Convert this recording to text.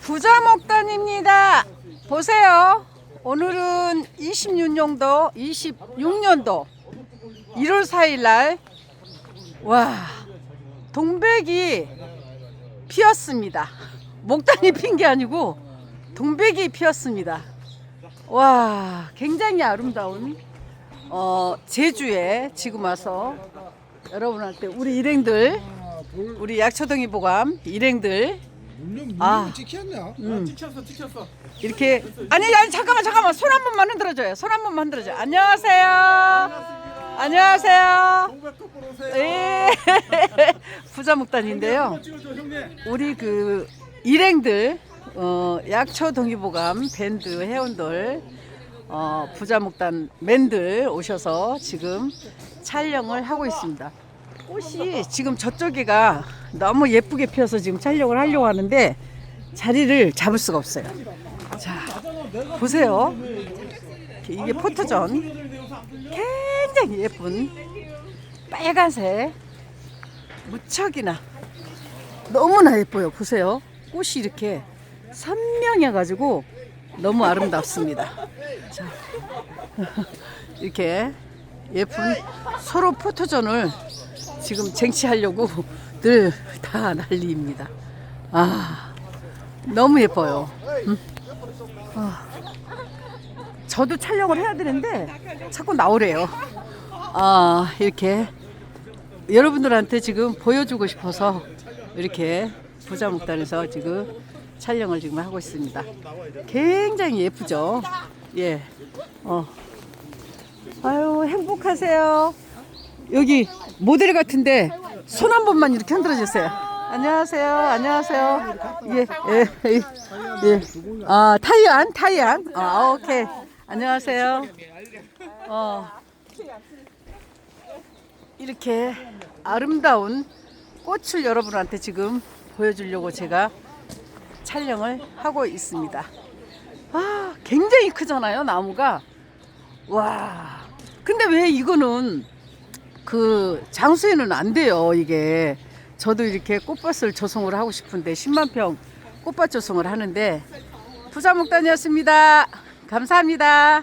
부자목단입니다. 보세요. 오늘은 26년도 26년도 1월 4일 날 와, 동백이 피었습니다. 목단이 핀 게 아니고 동백이 피었습니다. 와, 굉장히 아름다운 어, 제주에 지금 와서 여러분한테 우리 일행들 우리 약초동이 보감 일행들 물론 아. 물론 찍혔냐? 음, 찍혔어 찍혔어. 이렇게 아니 아니 잠깐만 잠깐만. 손 한 번만 흔들어줘요. 손 한 번만 흔들어줘요. 안녕하세요. 안녕하세요. 동백 거꾸로 오세요. 예. 부자 목단인데요. 한번 찍어줘 형님. 우리 그 일행들 어, 약초 동의보감 밴드 회원들 어, 부자목단 맨들 오셔서 지금 촬영을 하고 있습니다. 꽃이 지금 저쪽에가 너무 예쁘게 피어서 지금 촬영을 하려고 하는데 자리를 잡을 수가 없어요. 자 보세요. 이게 포토존 굉장히 예쁜 빨간색 무척이나 너무나 예뻐요. 보세요. 꽃이 이렇게 선명해가지고 너무 아름답습니다. 자, 이렇게 예쁜 서로 포토존을 지금 쟁취하려고 늘 다 난리입니다. 아, 너무 예뻐요. 음. 아, 저도 촬영을 해야 되는데 자꾸 나오래요. 아, 이렇게 여러분들한테 지금 보여주고 싶어서 이렇게 부자목단에서 지금 촬영을 지금 하고 있습니다. 굉장히 예쁘죠? 예. 어. 아유, 행복하세요. 여기 모델 같은데 손 한 번만 이렇게 흔들어 주세요. 안녕하세요. 안녕하세요. 예, 예, 예. 예. 아, 타이안, 타이안. 아, 오케이. 안녕하세요. 어. 이렇게 아름다운 꽃을 여러분한테 지금 보여주려고 제가 촬영을 하고 있습니다. 아, 굉장히 크잖아요, 나무가. 와. 근데 왜 이거는 그 장수에는 안 돼요, 이게. 저도 이렇게 꽃밭을 조성을 하고 싶은데 10만 평 꽃밭 조성을 하는데 부자목단이었습니다. 감사합니다.